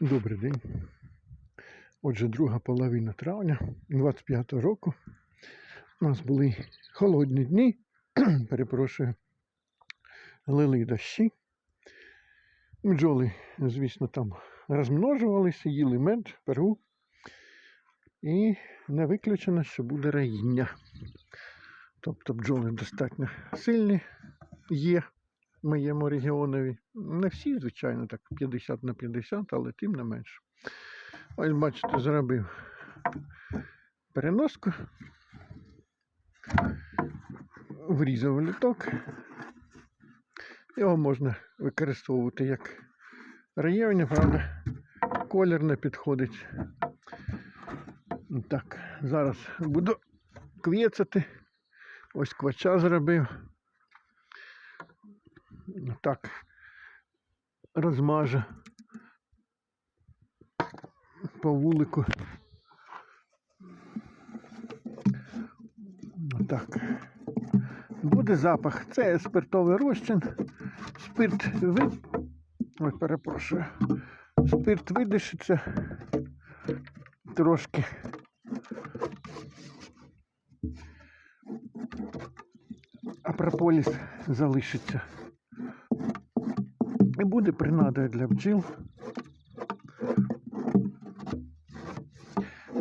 Добрий день. Отже, друга половина травня 25 го року. У нас були холодні дні, перепрошую, лили дощі. Бджоли, звісно, там розмножувалися, їли мед, пергу. І не виключено, що буде раїння. Тобто бджоли достатньо сильні є моєму регіонові. Не всі, звичайно, так 50 на 50, але тим не менше. Ось, бачите, зробив переноску, врізав літок. Його можна використовувати як раєвня, правда, колір не підходить. Так, зараз буду квєцати. Ось квача зробив. Так, розмажу по вулику. Так. Буде запах. Це спиртовий розчин. Спирт ви... Ой, перепрошую. Спирт видишиться трошки. А прополіс залишиться. І буде принадою для бджіл.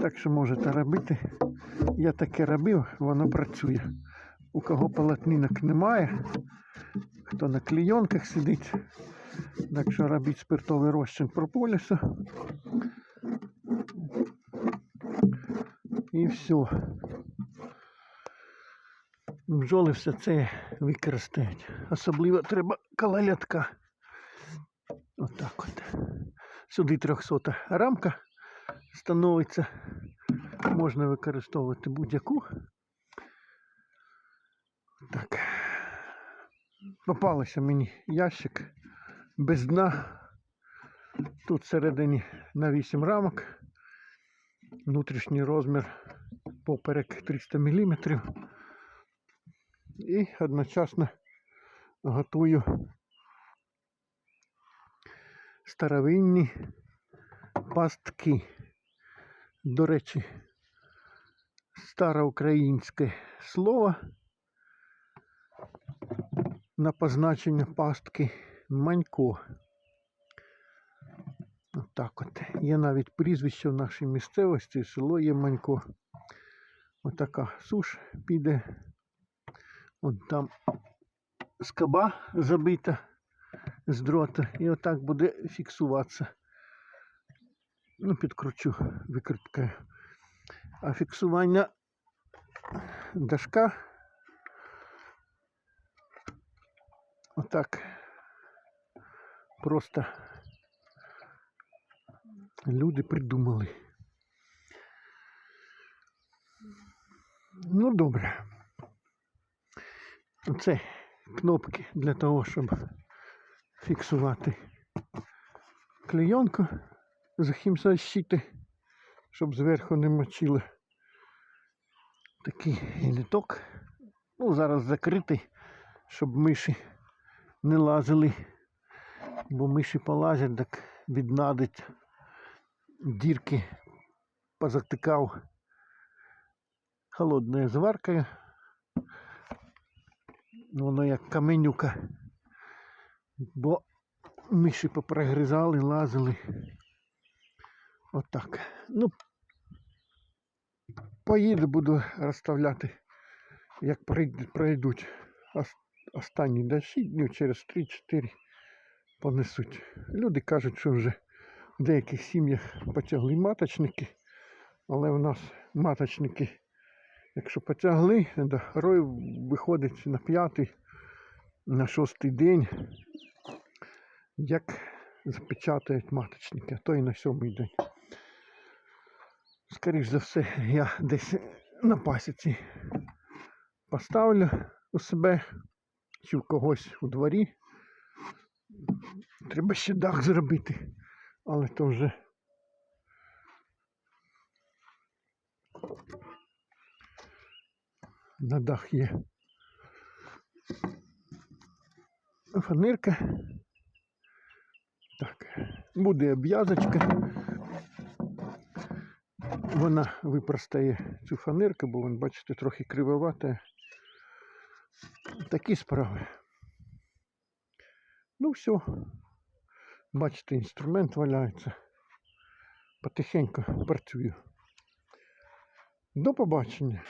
Так що можете робити. Я таке робив, воно працює. У кого полотнинок немає, хто на клійонках сидить. Так що робіть спиртовий розчин прополісу. І все. Бджоли все це використають. Особливо треба калалятка. Отак от. Сюди 300 рамка становиться. Можна використовувати будь-яку. Так. Попалося мені ящик без дна. Тут всередині на 8 рамок. Внутрішній розмір поперек 300 мм. І одночасно готую старовинні пастки. До речі, староукраїнське слово на позначення пастки манько. Отак от. Є навіть прізвище в нашій місцевості, село є Манько. Отака суш піде. От там скоба забита з дрота. І отак буде фіксуватися. Ну, підкручу викруткою. А фіксування дашка отак просто люди придумали. Ну, добре. Це кнопки для того, щоб фіксувати клейонку з хімзащити, щоб зверху не мочили. Такий літок. Ну, зараз закритий, щоб миші не лазили. Бо миші полазять, так віднадить дірки позатикав холодною зваркою. Воно як каменюка. Бо миші попригризали, лазили. Отак. Ну, поїду, буду розставляти, як пройдуть ос- останні дощі, днів через 3-4 понесуть. Люди кажуть, що вже в деяких сім'ях потягли маточники, але в нас маточники, якщо потягли, да, рой виходить на п'ятий, на шостий день, як запечатають маточники, а то і на сьомий день. Скоріш за все, я десь на пасіці поставлю у себе чи в когось у дворі. Треба ще дах зробити, але то вже на дах є фанерка. Так, Буде обв'язочка. Вона випростає цю фанерку, бо вон, бачите, трохи кривовата. Такі справи. Ну все. Бачите, інструмент валяється. Потихеньку працюю. До побачення.